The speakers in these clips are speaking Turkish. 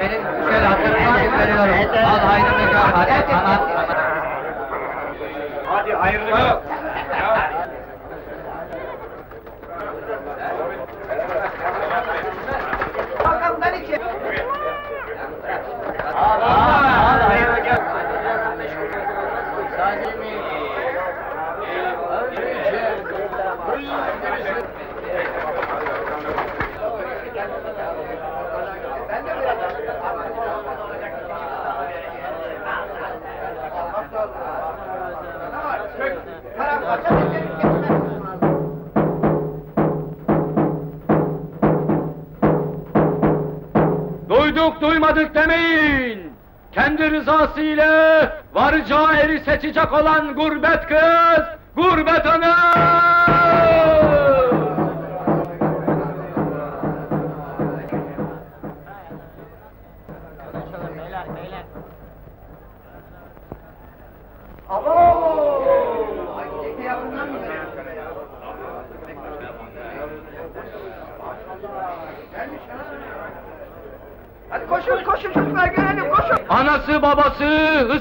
Senin şöyle hatırına bir veriyorum. Al hayrını gör hadi tamam. Hadi hayırlı. Bakalım Duymadık demeyin. Kendi rızası ile varacağı eri seçecek olan gurbet kız, gurbet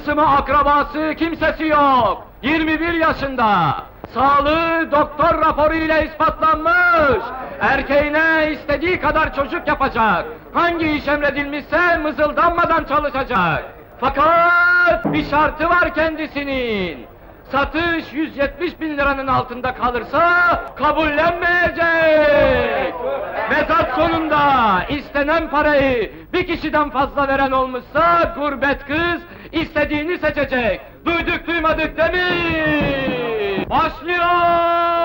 hısımı akrabası kimsesi yok. 21 yaşında. Sağlığı doktor raporu ile ispatlanmış. Erkeğine istediği kadar çocuk yapacak. Hangi iş emredilmişse mızıldanmadan çalışacak. Fakat bir şartı var kendisinin. Satış 170 bin liranın altında kalırsa kabullenmeyecek. Mezat sonunda istenen parayı bir kişiden fazla veren olmuşsa gurbet kız istediğini seçecek. Duyduk duymadık mi? Başlıyor!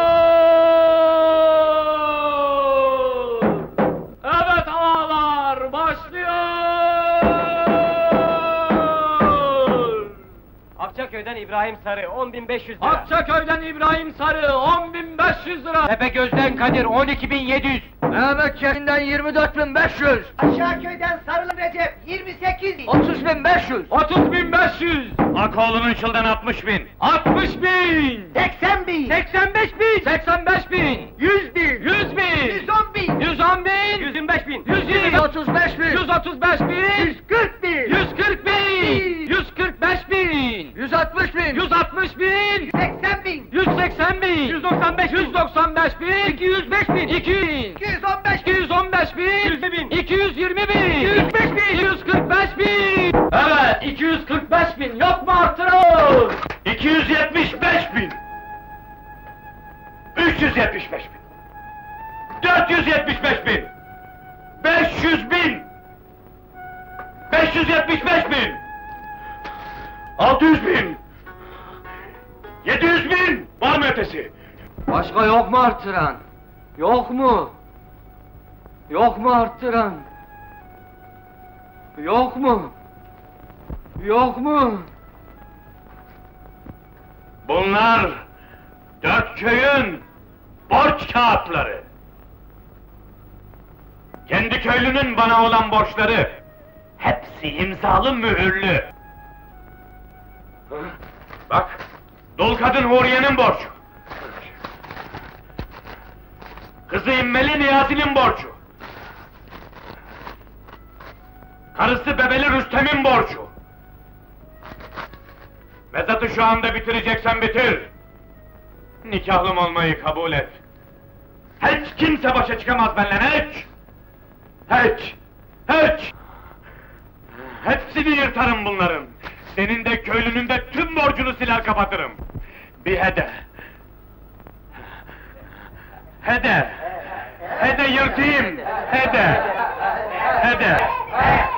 Akçaköy'den İbrahim Sarı 10.500 lira. Akçaköy'den İbrahim Sarı 10.500 lira. Tepegöz'den Kadir 12.700. Mehmet Şehin'den 24.500. Aşağı köyden Sarılı Recep 28 30.500. 30.500. Akoğlu'nun çıldan 60 bin. 60 bin. 80 bin 85 bin. 85 bin. 100 bin 100 bin. 110 bin 110 bin. 125 bin. 120 135 bin. 135 bin. 140 bin 140 bin. 145 bin. 160 bin. 160 bin. 80 bin 180 bin. 195 bin. 195 bin. 205 bin. 200. 275 bin. 375 bin. 475 bin. 500 bin. 575 bin. 600 bin. 700 bin. Var mı ötesi? Başka yok mu arttıran? Yok mu? Yok mu arttıran? Yok mu? Yok mu? Bunlar dört köyün borç kağıtları. Kendi köylünün bana olan borçları hepsi imzalı mühürlü. Bak, dul kadın Huriye'nin borcu. Kızı İmmeli Niyazi'nin borcu. Karısı Bebeli Rüstem'in borcu. Mezatı şu anda bitireceksen bitir. Nikahlım olmayı kabul et. Hiç kimse başa çıkamaz benimle, hiç! Hiç! Hiç! Hepsini yırtarım bunların. Senin de köylünün de tüm borcunu siler kapatırım. Bir hede. Hede. Hede yırtayım. Hede. Hede. Hede.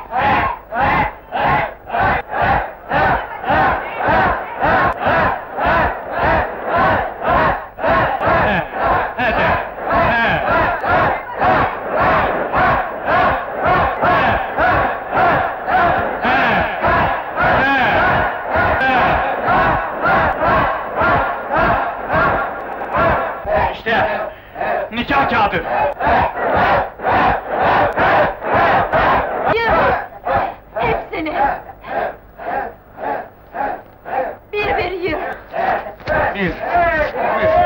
Isso. Isso.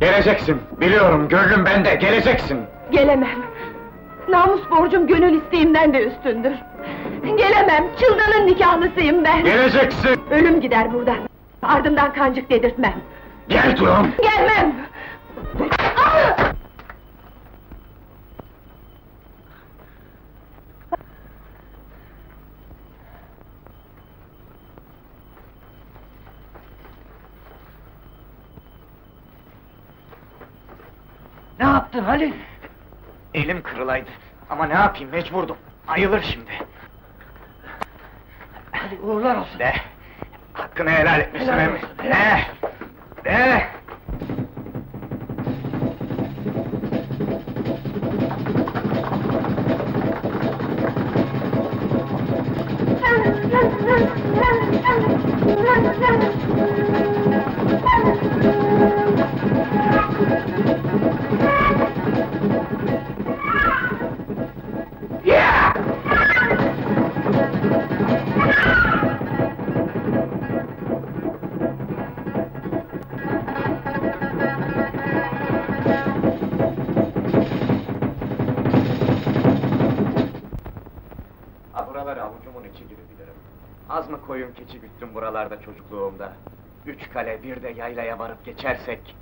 Geleceksin. Biliyorum, gönlüm bende. Geleceksin. Gelemem. Namus borcum gönül isteğimden de üstündür. Gelemem, çıldanın nikahlısıyım ben. Geleceksin. Ölüm gider buradan. Ardımdan kancık dedirtmem. Gel diyorum. Gelmem! Ah! Ne yaptın Halil? Elim kırılaydı. Ama ne yapayım, mecburdum. Ayılır şimdi. Hadi uğurlar olsun. De. Hakkını helal etmişsin Helal emmi. olsun, De. helal De. Yeah! Ha buraları avucumun içi gibi bilirim. Az mı koyun keçi güttüm buralarda çocukluğumda. Üç kale bir de yaylaya varıp geçersek...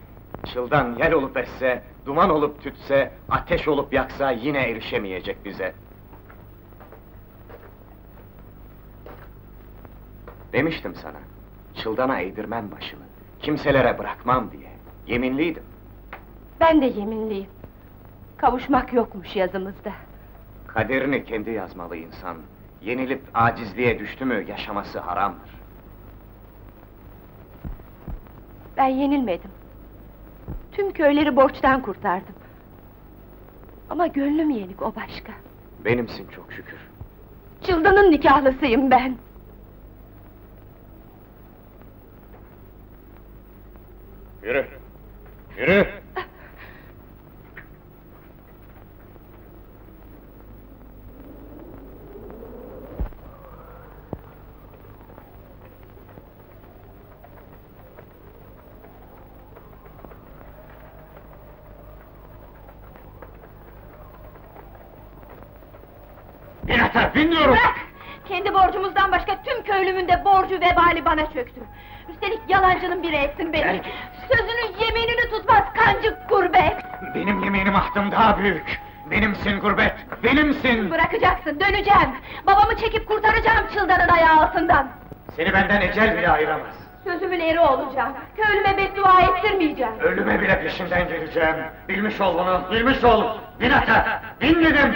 Çıldan yel olup esse, duman olup tütse, ateş olup yaksa yine erişemeyecek bize. Demiştim sana, çıldana eğdirmem başımı, kimselere bırakmam diye. Yeminliydim. Ben de yeminliyim. Kavuşmak yokmuş yazımızda. Kaderini kendi yazmalı insan. Yenilip acizliğe düştü mü yaşaması haramdır. Ben yenilmedim. Tüm köyleri borçtan kurtardım. Ama gönlüm yenik o başka. Benimsin çok şükür. Çıldanın nikahlısıyım ben. Yürü! Yürü! Bin ata, bin diyorum! Bırak! Kendi borcumuzdan başka tüm köylümün de borcu vebali bana çöktü. Üstelik yalancının biri ettin beni. Ben- Sözünün yeminini tutmaz kancık gurbet. Benim yemeğinim ahtım daha büyük. Benimsin gurbet, benimsin! Bırakacaksın, döneceğim. Babamı çekip kurtaracağım çıldanın ayağı altından. Seni benden ecel bile ayıramaz. Sözümün eri olacağım. Köylüme beddua ettirmeyeceğim. Ölüme bile peşinden geleceğim. Bilmiş ol bunu, bilmiş ol! Bin ata, bin dedim!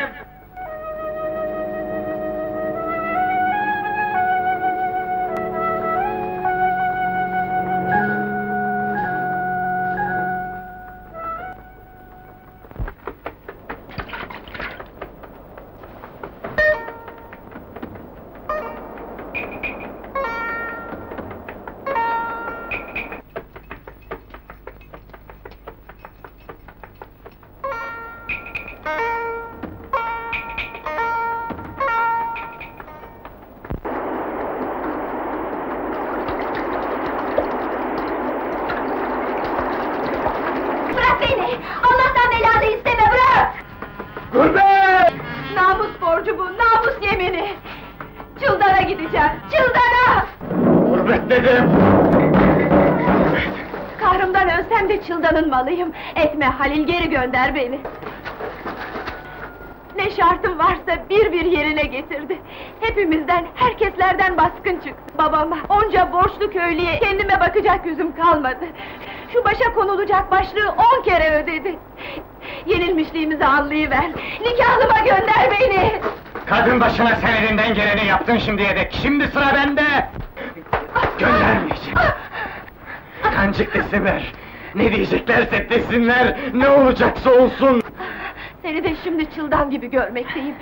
Bırak beni! Allah'tan belanı isteme, bırak! Gurbet! Namus borcu bu, namus yemini! Çıldana gideceğim, çıldana! Gurbet dedim! Kahrımdan ölsem de çıldanın malıyım. Etme Halil, geri gönder beni. Ne şartım varsa bir bir yerine getirdi. Hepimizden, herkeslerden baskın çıktı. Babama, onca borçlu köylüye kendime bakacak yüzüm kalmadı. Şu başa konulacak başlığı on kere ödedi. Yenilmişliğimizi anlayıver. Nikahlıma gönder beni! Kadın başına sen elinden geleni yaptın şimdiye dek, şimdi sıra bende! Göndermeyeceğim! Kancık desinler! Ne diyeceklerse desinler, ne olacaksa olsun! Seni de şimdi çıldan gibi görmekteyim.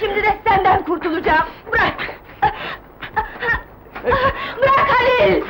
Şimdi de senden kurtulacağım. Bırak! Bırak Halil!